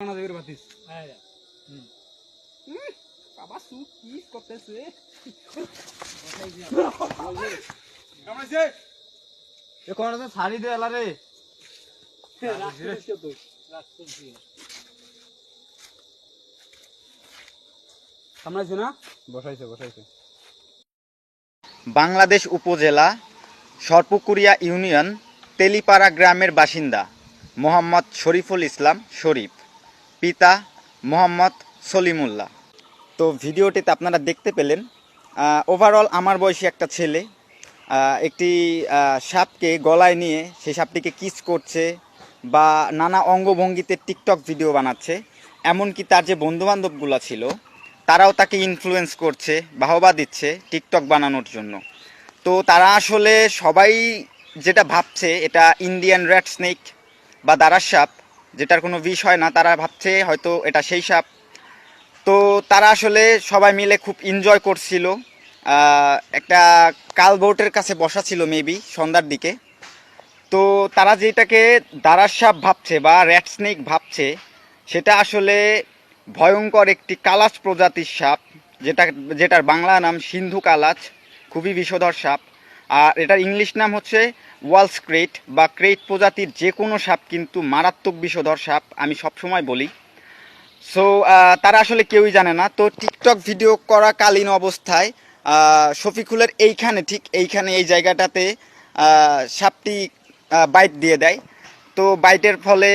না দেবের বাতিস বাবা সু কি করতেছে কোন আছে দে এলা রে কামড়াইছে না বসাইছে বসাইছে বাংলাদেশ উপজেলা সর্পকুরিয়া ইউনিয়ন তেলিপাড়া গ্রামের বাসিন্দা মোহাম্মদ শরীফুল ইসলাম শরীফ। পিতা মোহাম্মদ সলিমুল্লাহ। তো ভিডিওটিতে আপনারা দেখতে পেলেন ওভারঅল আমার বয়সী একটা ছেলে একটি সাপকে গলায় নিয়ে সেই সাপটিকে কিস করছে বা নানা অঙ্গভঙ্গিতে টিকটক ভিডিও বানাচ্ছে, এমনকি তার যে বন্ধুবান্ধবগুলো ছিল, তারাও তাকে ইনফ্লুয়েন্স করছে, বাহবা দিচ্ছে টিকটক বানানোর জন্য। তো তারা আসলে সবাই যেটা ভাবছে, এটা ইন্ডিয়ান রেড স্নেক বা দারার সাপ যেটার কোনো বিষ হয় না, তারা ভাবছে হয়তো এটা সেই সাপ। তো তারা আসলে সবাই মিলে খুব এনজয় করছিল। একটা কালবোটের কাছে বসা ছিল মেবি সন্ধ্যার দিকে। তো তারা যেটাকে দারার সাপ ভাবছে বা র্যাট স্নেক ভাবছে, সেটা আসলে ভয়ঙ্কর একটি কালাচ প্রজাতির সাপ, যেটা, যেটার বাংলা নাম সিন্ধু কালাচ, খুবই বিষধর সাপ। আর এটার ইংলিশ নাম হচ্ছে ওয়ালস ক্রেট বা ক্রেট প্রজাতির যে কোনো সাপ কিন্তু মারাত্মক বিষধর সাপ, আমি সবসময় বলি। সো তারা আসলে কেউই জানে না। তো টিকটক ভিডিও করাকালীন অবস্থায় শফিকুলের এইখানে, ঠিক এইখানে, এই জায়গাটাতে সাপটি বাইট দিয়ে দেয়। তো বাইটের ফলে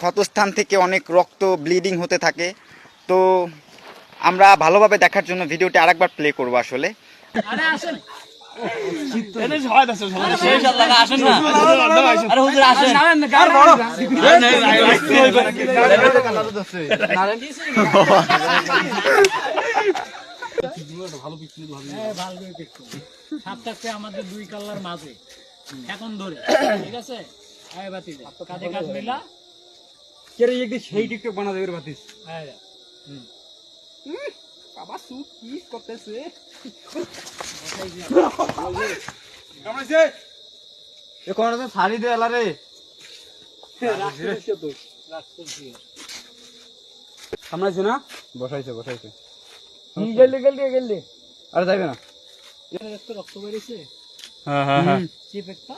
ক্ষতস্থান থেকে অনেক রক্ত ব্লিডিং হতে থাকে। তো আমরা ভালোভাবে দেখার জন্য ভিডিওটি আরেকবার প্লে করব আসলে। আমাদের দুই কাল্লার মাঝে। এখন ধরে ঠিক আছে? আয় বাতি দে কাঁধে মিলা। একদিন সেই টিকটক বানা দেবের বাতিস বাবা কি করতেছে? কোন আছে ছাড়ি দে এলা রে? কামড়াইছে না? বসাইছে বসাইছে। গেলি গেলি গেলি? আরে যাইবে না। রক্ত বেরিয়েছে হ্যাঁ হ্যাঁ। হ্যাঁ চিপ একটা।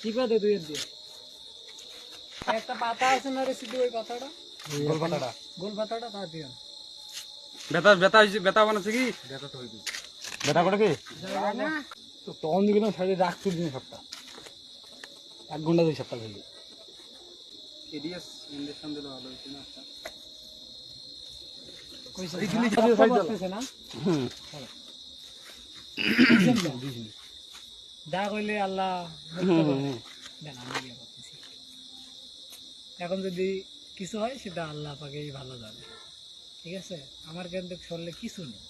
চিপা দে দুই দিয়ে। একটা পাতা আছে না রে ওই পাতাটা? গোল পাতাটা। গোল পাতাটা তা দিও বেতা বেতা বেতা বানাচ্ছে কি? বেটা করে কি? তো তখন দিকে না সাইডে রাখছি দিন সপ্তাহ এক ঘণ্টা দুই সপ্তাহ হইল এডিএস ইনজেকশন দিলে ভালো হইছে না কইছে এই জিনিস রক্ত সাইড দাও। পড়তেছে না? হুম। যা কইলে আল্লাহ মুক্ত করে। দেন, আমি বিয়ে করতেছি। এখন যদি কিছু হয় সেটা আল্লাহ পাকেই ভালো জানে। ঠিক আছে? আমার কিন্তু শরীরে কিছু নেই।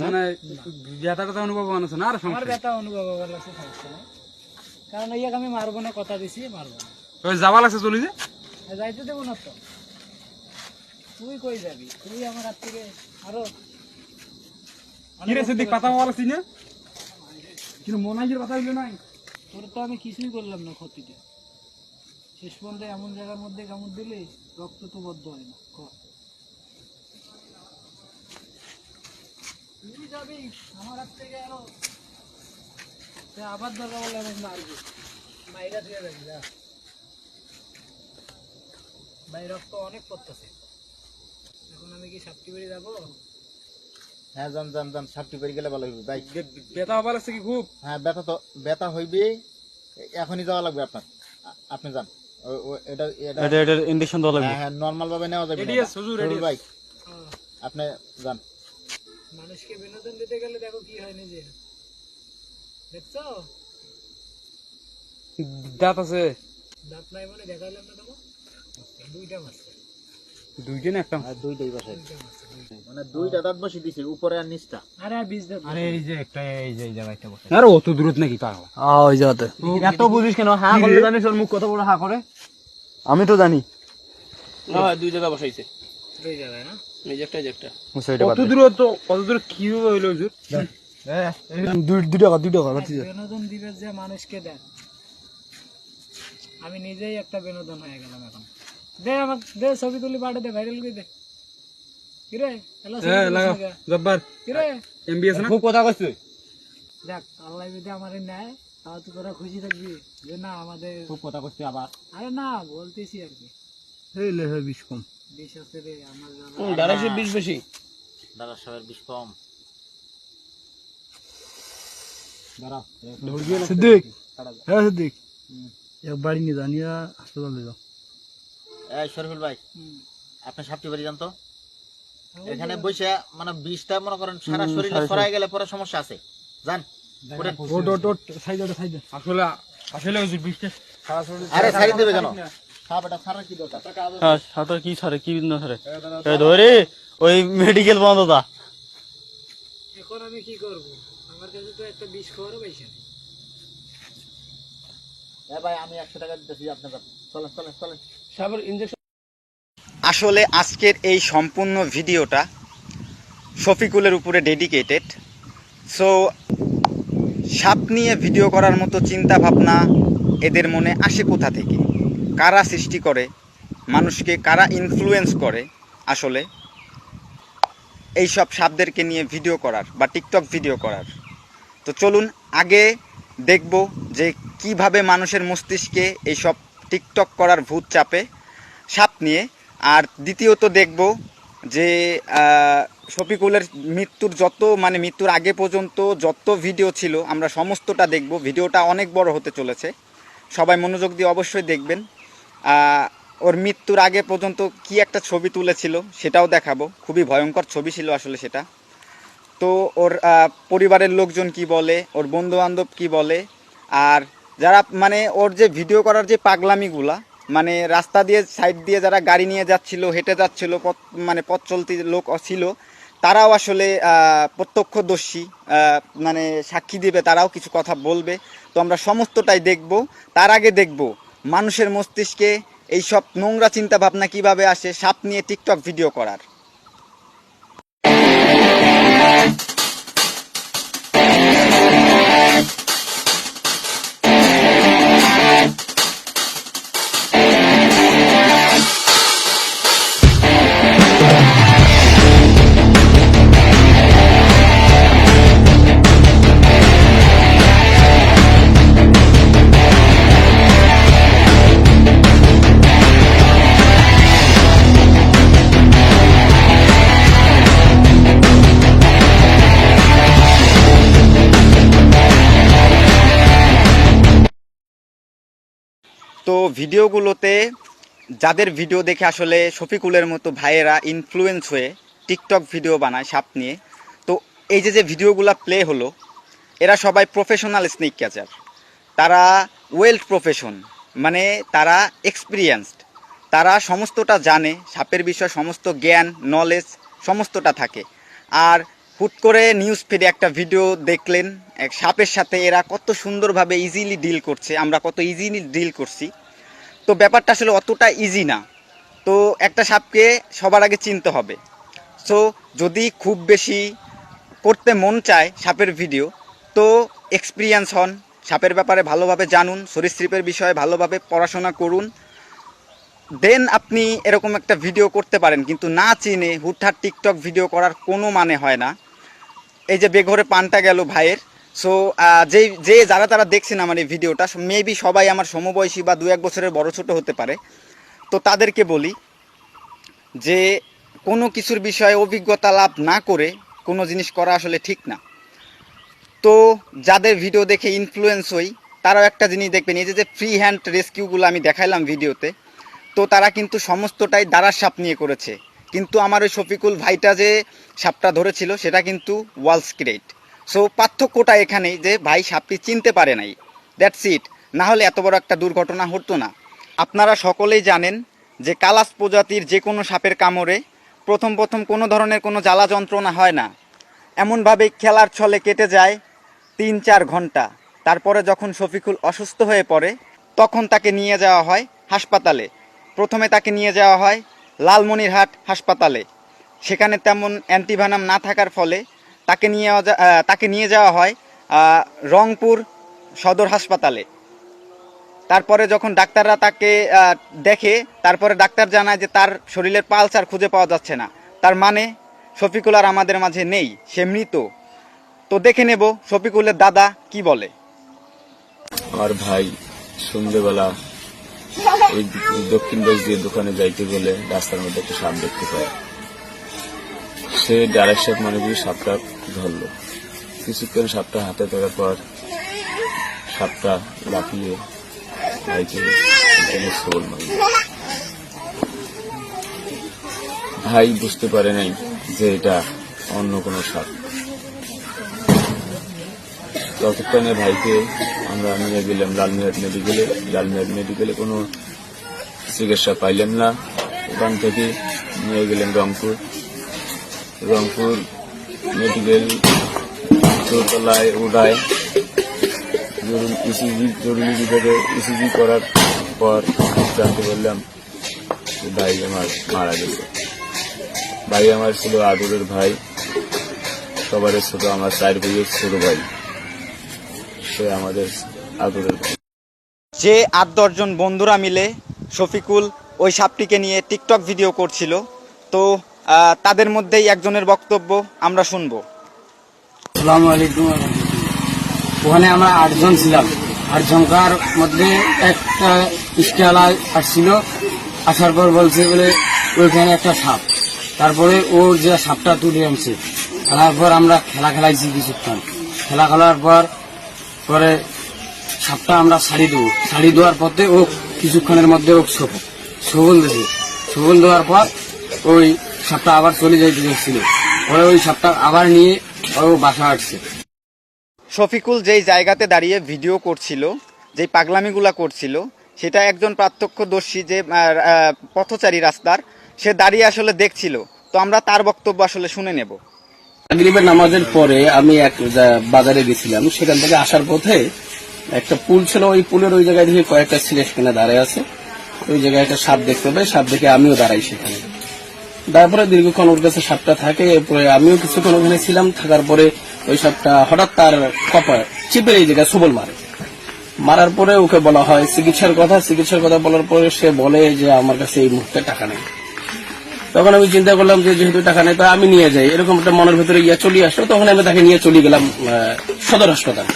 মানে ব্যথাটা তো অনুভব আছে না আর আমার ব্যথা অনুভব লাগছে সমস্যা নেই। কারণ ইয়াকে আমি মারবো না কথা দিছি মারবো না। ওই যাবা লাগছে চলি যে? যাইতে দেবো না তো। তুই কই যাবি? তুই আমার হাত থেকে আরও কি রে সিদ্দিক পাতা পাওয়া লাগছি না? কিন্তু মনাইজের কথা হইল নাই। তোর তো আমি কিছুই করলাম না ক্ষতিটা শেষ পর্যন্ত এমন জায়গার মধ্যে কামড় দিলে রক্ত তো বদ্ধ হয় না ক তুই যাবি? আমার হাত থেকে আরও। আবার দরকার বলে আমাকে মারবি। মাইরা দিয়ে যাবি যা। ভাই রক্ত অনেক পড়তেছে। এখন আমি কি সাপটি বেরিয়ে যাব? হ্যাঁ যান যান যান সাপটি পেরে গেলে ভালো হইবে ভাই ব্যথা হবার লাগছে কি খুব? হ্যাঁ ব্যথা তো ব্যথা হইবে। এখনই যাওয়া লাগবে আপনার। আপনি যান। এটা এটা এটা ইনজেকশন দেওয়া হ্যাঁ হ্যাঁ নর্মাল ভাবে নেওয়া যাবে এডিএস এটা। হুজুর এডিএস ভাই। আপনি যান। মানুষকে বিনোদন দিতে গেলে দেখো কি হয় নিজে দেখছ? দাঁত আছে। দাঁত নাই বলে দেখাইলাম না তোমার দুইটা না একটা? আর দুইটাই। মানে দুইটা দাঁত বসে দিছে উপরে আর নিচটা। আরে আর বীজ দাঁত আরে এই যে একটা এই যে এই জায়গাটা বসে আরে অত দূরত নাকি পাগলা ওই জায়গাতে। এত বুঝিস কেন? হ্যাঁ করলে জানিস ওর মুখ কত বড় হা করে? আমি তো জানি। দুই জায়গা বসাইছে। দুই জায়গায় না? এই যে একটা এই যে একটা। অত দূর তো অত দূর কীভাবে হইল হুজুর? দুই টাকা দুই টাকা বিনোদন দিবে যে মানুষকে দেন। আমি নিজেই একটা বিনোদন হয়ে গেলাম এখন। দে আমাক দে ছবি তুলি পাঠে দে ভাইরাল করে দে। কিরে হ্যালো হ্যাঁ লাগাও। জব্বার। কিরে? এমবিএস না? খুব কথা কইছে। দেখ আল্লাহ যদি আমার নেয় তাহলে তো তোরা খুশি থাকবি। যে না আমাদের খুব কথা করছি আবার। আরে না বলতেছি আর কি। হয় বিশ আছে রে আমার দাঁড়াইছে বিশ বেশি। দাদা সাহেবের বিষ কম। সিদ্দিক! হ্যাঁ সিদ্দিক। এক বাড়ি নিয়ে জানিয়া হাসপাতালে যাও এই শরীফুল ভাই আপনি সাপটি বাড়ি জানতো এখানে বসে মানে বিষটা মনে করেন সারা শরীরে ছড়াই গেলে পরে সমস্যা আছে। জান আসলে আসলে বিশটা সারা শরীর আরে ছাড়ি দেবে কেন? হ্যাঁ সাঁতার কি ছাড়ে কি না ছাড়ে? ধরে ওই মেডিকেল বন্ধ দা। এখন আমি কি করব? আমার কাছে তো একটা বিষ খাওয়ারও পয়সা নেই। ভাই আমি একশো টাকা দিতেছি আপনি চলেন চলেন চলেন। সাপের ইঞ্জেকশন আসলে আজকের এই সম্পূর্ণ ভিডিওটা শফিকুলের উপরে ডেডিকেটেড সো সাপ নিয়ে ভিডিও করার মতো চিন্তা ভাবনা এদের মনে আসে কোথা থেকে? কারা সৃষ্টি করে, মানুষকে কারা ইনফ্লুয়েন্স করে আসলে এই সব সাপদেরকে নিয়ে ভিডিও করার বা টিকটক ভিডিও করার। তো চলুন আগে দেখব যে কীভাবে মানুষের মস্তিষ্কে এইসব টিকটক করার ভূত চাপে সাপ নিয়ে। আর দ্বিতীয়ত দেখব যে শফিকুলের মৃত্যুর যত মানে মৃত্যুর আগে পর্যন্ত যত ভিডিও ছিল, আমরা সমস্তটা দেখব। ভিডিওটা অনেক বড় হতে চলেছে। সবাই মনোযোগ দিয়ে অবশ্যই দেখবেন। ওর মৃত্যুর আগে পর্যন্ত কি একটা ছবি তুলেছিল সেটাও দেখাবো। খুবই ভয়ঙ্কর ছবি ছিল আসলে সেটা। তো ওর পরিবারের লোকজন কি বলে, ওর বন্ধু বান্ধব কি বলে, আর যারা মানে ওর যে ভিডিও করার যে পাগলামিগুলা মানে রাস্তা দিয়ে সাইড দিয়ে যারা গাড়ি নিয়ে যাচ্ছিল, হেঁটে যাচ্ছিল, পথ মানে পথ চলতি লোক ছিল, তারাও আসলে প্রত্যক্ষদর্শী মানে সাক্ষী দেবে, তারাও কিছু কথা বলবে। তো আমরা সমস্তটাই দেখব, তার আগে দেখব। মানুষের মস্তিষ্কে এই সব নোংরা চিন্তা ভাবনা কীভাবে আসে সাপ নিয়ে টিকটক ভিডিও করার। তো ভিডিওগুলোতে যাদের ভিডিও দেখে আসলে শফিকুলের মতো ভাইয়েরা ইনফ্লুয়েন্স হয়ে টিকটক ভিডিও বানায় সাপ নিয়ে, তো এই যে যে ভিডিওগুলো প্লে হলো, এরা সবাই প্রফেশনাল স্নেক ক্যাচার তারা ওয়েল প্রফেশন মানে তারা এক্সপিরিয়েন্সড তারা সমস্তটা জানে, সাপের বিষয়ে সমস্ত জ্ঞান নলেজ সমস্তটা থাকে। আর হুট করে নিউজ ফিডে একটা ভিডিও দেখলেন। এক সাপের সাথে এরা কত সুন্দরভাবে ইজিলি ডিল করছে, আমরা কত ইজিলি ডিল করছি। তো ব্যাপারটা আসলে অতটা ইজি না। তো একটা সাপকে সবার আগে চিনতে হবে। সো যদি খুব বেশি করতে মন চায় সাপের ভিডিও তো এক্সপিরিয়েন্স হন, সাপের ব্যাপারে ভালোভাবে জানুন, সরীসৃপের বিষয়ে ভালোভাবে পড়াশোনা করুন। দেন আপনি এরকম একটা ভিডিও করতে পারেন, কিন্তু না চিনে হুটহাট টিকটক ভিডিও করার কোনো মানে হয় না। এই যে বেঘরে পানটা গেল ভাইয়ের। সো যে যে যারা তারা দেখছেন আমার এই ভিডিওটা মেবি সবাই আমার সমবয়সী বা দু এক বছরের বড় ছোট হতে পারে। তো তাদেরকে বলি যে কোনো কিছুর বিষয়ে অভিজ্ঞতা লাভ না করে কোনো জিনিস করা আসলে ঠিক না। তো যাদের ভিডিও দেখে ইনফ্লুয়েন্স হই, তারাও একটা জিনিস দেখবেন, এই যে ফ্রি হ্যান্ড রেস্কিউগুলো আমি দেখাইলাম ভিডিওতে, তো তারা কিন্তু সমস্তটাই দ্বারা সাপ নিয়ে করেছে। কিন্তু আমার ওই শফিকুল ভাইটা যে সাপটা ধরেছিল, সেটা কিন্তু ওয়াল স্ক্রেট সো পার্থক্যটা এখানেই যে ভাই সাপটি চিনতে পারে নাই। দ্যাটস ইট না হলে এত বড় একটা দুর্ঘটনা হতো না। আপনারা সকলেই জানেন যে কালাস প্রজাতির যে কোনো সাপের কামড়ে প্রথম প্রথম কোনো ধরনের কোনো জ্বালা যন্ত্রণা হয় না। এমনভাবে খেলার ছলে কেটে যায় তিন চার ঘণ্টা। তারপরে যখন শফিকুল অসুস্থ হয়ে পড়ে, তখন তাকে নিয়ে যাওয়া হয় হাসপাতালে। প্রথমে তাকে নিয়ে যাওয়া হয় লালমনিরহাট হাসপাতালে। সেখানে তেমন অ্যান্টিভানাম না থাকার ফলে তাকে নিয়ে তাকে নিয়ে যাওয়া হয় রংপুর সদর হাসপাতালে। তারপরে যখন ডাক্তাররা তাকে দেখে, তারপরে ডাক্তার জানায় যে তার শরীরের পালসার খুঁজে পাওয়া যাচ্ছে না। তার মানে শফিকুল আর আমাদের মাঝে নেই, সে মৃত। তো দেখে নেব শফিকুলের দাদা কি বলে। আমার ভাই সন্ধ্যেবেলা ওই দক্ষিণ দিয়ে দোকানে যাইতে গেলে রাস্তার মধ্যে একটা সাপ দেখতে পায় সে ডাইরেক্ট সাপ মনে করি সাপটা ধরলো। কিছুক্ষণ সাপটা হাতে ধরার পর সাপটা লাফিয়ে ভাইকে সোল মারল। ভাই বুঝতে পারে নাই যে এটা অন্য কোনো সাপ। ততক্ষণে ভাইকে আমরা নিয়ে গেলাম লালমিহাট মেডিকেলে লালমিহাট মেডিকেলে কোনো চিকিৎসা পাইলেন না। ওখান থেকে নিয়ে গেলেন রংপুর। রংপুর মেডিকেল দোতলায় উড়ায় ইসিজি জরুরি বিভাগে ইসিজি করার পর জানতে পারলাম ভাই আমার মারা গেছে। ভাই আমার ছিল আদরের ভাই সবার ছোট, আমার চার ভাইয়ের ছোট ভাই। সে আমাদের আদরের যে আট দশজন বন্ধুরা মিলে শফিকুল ওই সাপটিকে নিয়ে টিকটক ভিডিও করছিল তো তাদের মধ্যেই একজনের বক্তব্য আমরা শুনব। আসসালামু আলাইকুম ওখানে আমরা আটজন ছিলাম। আটজনকার মধ্যে একটা স্টালা আসছিল আসার পর বলছে বলে ওইখানে একটা সাপ। তারপরে ওর যে সাপটা তুলে আনছে খেলার পর আমরা খেলা খেলাইছি কিছুক্ষণ। খেলা খেলার পর পরে সাপটা আমরা শাড়ি দেবো। শাড়ি দেওয়ার পথে ও কিছুক্ষণের মধ্যে ও সবল সবল দিয়েছে সবল দেওয়ার পর ওই সাপটা আবার চলে যাইতে যাচ্ছিল পরে ওই সাপটা আবার নিয়ে ও বাসা আসছে। শফিকুল যেই জায়গাতে দাঁড়িয়ে ভিডিও করছিল, যেই পাগলামিগুলা করছিল, সেটা একজন প্রত্যক্ষদর্শী যে পথচারী রাস্তার, সে দাঁড়িয়ে আসলে দেখছিল। তো আমরা তার বক্তব্য আসলে শুনে নেব। মাগরিবের নামাজের পরে আমি এক বাজারে গেছিলাম, সেখান থেকে আসার পথে একটা পুল ছিল, ওই পুলের ওই জায়গায় দেখে কয়েকটা ছেলে সেখানে দাঁড়ায় আছে। ওই জায়গায় একটা সাপ দেখতে পাই, সাপ দেখে আমিও দাঁড়াই সেখানে। তারপরে দীর্ঘক্ষণ ওর কাছে সাপটা থাকে, এরপরে আমিও কিছুক্ষণ ওখানে ছিলাম, থাকার পরে ওই সাপটা হঠাৎ তার কপাল চিপের এই জায়গায় সবল মারে। মারার পরে ওকে বলা হয়, চিকিৎসার কথা চিকিৎসার কথা বলার পরে সে বলে যে, আমার কাছে এই মুহূর্তে টাকা নেই। তখন আমি চিন্তা করলাম যে যেহেতু টাকা নেই, তো আমি নিয়ে যাই। এরকম একটা মনের ভেতরে ইয়া চলে আসলো, তখন আমি তাকে নিয়ে চলে গেলাম সদর হাসপাতাল।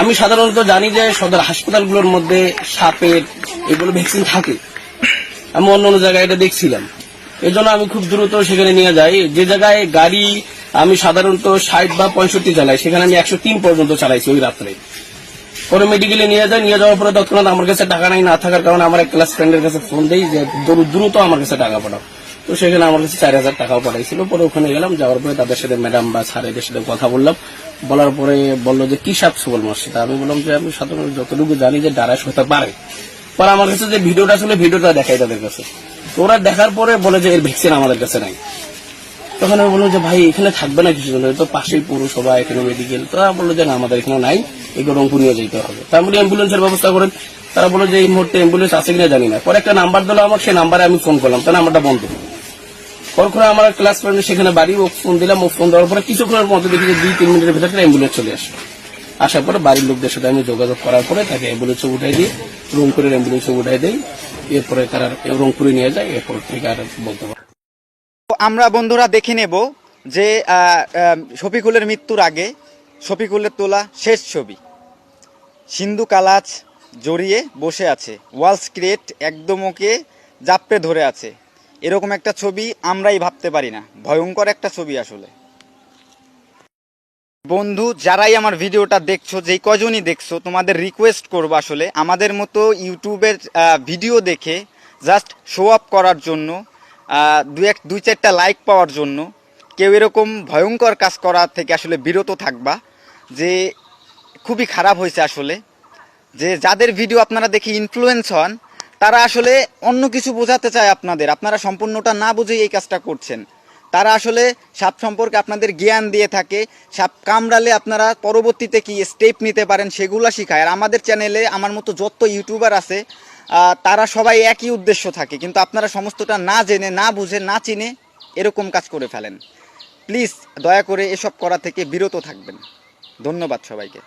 আমি সাধারণত জানি যে সদর হাসপাতালগুলোর মধ্যে সাপের এগুলো ভ্যাকসিন থাকে। আমি অন্য অন্য জায়গায় এটা দেখছিলাম। এই জন্য আমি খুব দ্রুত সেখানে নিয়ে যাই। যে জায়গায় গাড়ি আমি সাধারণত ষাট বা পঁয়ষট্টি চালাই, সেখানে আমি একশো তিন পর্যন্ত চালাইছি ওই রাত্রে। পরে মেডিকেলে নিয়ে যায় নিয়ে যাওয়ার পরে তৎক্ষণাৎ আমার কাছে টাকা নাই, না থাকার কারণে আমার এক ক্লাস ফ্রেন্ডের কাছে ফোন দেই যে দ্রুত আমার কাছে টাকা পাঠাও। তো সেখানে আমার কাছে চার হাজার টাকাও পাঠাইছিল। পরে ওখানে গেলাম, যাওয়ার পরে তাদের সাথে ম্যাডাম বা স্যারেদের সাথে কথা বললাম। বলার পরে বলল যে, কি সাপ সুবল তা আমি বললাম যে, আমি সাধারণত যতটুকু জানি যে ডারাস হতে পারে। পরে আমার কাছে যে ভিডিওটা ছিল, ভিডিওটা দেখাই তাদের কাছে। তো ওরা দেখার পরে বলে যে, এর ভ্যাকসিন আমাদের কাছে নাই। তখন আমি বললাম যে, ভাই, এখানে থাকবে না কিছু তো পাশেই পৌরসভা এখানে মেডিকেল তারা বলল যে, না, আমাদের এখানে নাই, এগুলো রংপুর নিয়ে যেতে হবে। তার বলি অ্যাম্বুলেন্সের ব্যবস্থা করেন। তারা বলল যে, এই মুহূর্তে অ্যাম্বুলেন্স আছে কিনা জানি না। পরে একটা নাম্বার দিলো আমার সেই নাম্বারে আমি ফোন করলাম। তার নাম্বারটা বন্ধ। করে আমার ক্লাস ফ্রেন্ড সেখানে বাড়ি, ও ফোন দিলাম, ও ফোন দেওয়ার পরে কিছুক্ষণের মধ্যে দেখি যে দুই, তিন মিনিটের ভিতরে অ্যাম্বুলেন্স চলে আসে। আসার পরে বাড়ির লোকদের সাথে আমি যোগাযোগ করার পরে তাকে অ্যাম্বুলেন্সে উঠাই দিই রংপুরের অ্যাম্বুলেন্সে উঠাই দিই, এরপরে তারা রংপুরে নিয়ে যায়, এরপর থেকে আর বলতে পারে আমরা বন্ধুরা দেখে নেব যে শফিকুলের মৃত্যুর আগে শফিকুলের তোলা শেষ ছবি। সিন্ধু কালাচ জড়িয়ে বসে আছে। ওয়াল স্ক্রেট একদম ওকে জাপড়ে ধরে আছে। এরকম একটা ছবি আমরাই ভাবতে পারি না। ভয়ঙ্কর একটা ছবি আসলে। বন্ধু, যারাই আমার ভিডিওটা দেখছ, যেই কজনই দেখছ, তোমাদের রিকোয়েস্ট করব আসলে আমাদের মতো ইউটিউবের ভিডিও দেখে জাস্ট শো আপ করার জন্য দু এক, দুই চারটা লাইক পাওয়ার জন্য কেউ এরকম ভয়ঙ্কর কাজ করা থেকে আসলে বিরত থাকবা যে খুবই খারাপ হয়েছে আসলে। যে যাদের ভিডিও আপনারা দেখে ইনফ্লুয়েন্স হন তারা আসলে অন্য কিছু বোঝাতে চায় আপনাদের। আপনারা সম্পূর্ণটা না বুঝেই এই কাজটা করছেন। তারা আসলে সাপ সম্পর্কে আপনাদের জ্ঞান দিয়ে থাকে, সাপ কামড়ালে আপনারা পরবর্তীতে কি স্টেপ নিতে পারেন সেগুলো শেখায়। আর আমাদের চ্যানেলে আমার মতো যত ইউটিউবার আছে তারা সবাই একই উদ্দেশ্য থাকে। কিন্তু আপনারা সমস্তটা না জেনে, না বুঝে, না চিনে এরকম কাজ করে ফেলেন। প্লিজ দয়া করে এসব করা থেকে বিরত থাকবেন। ধন্যবাদ সবাইকে।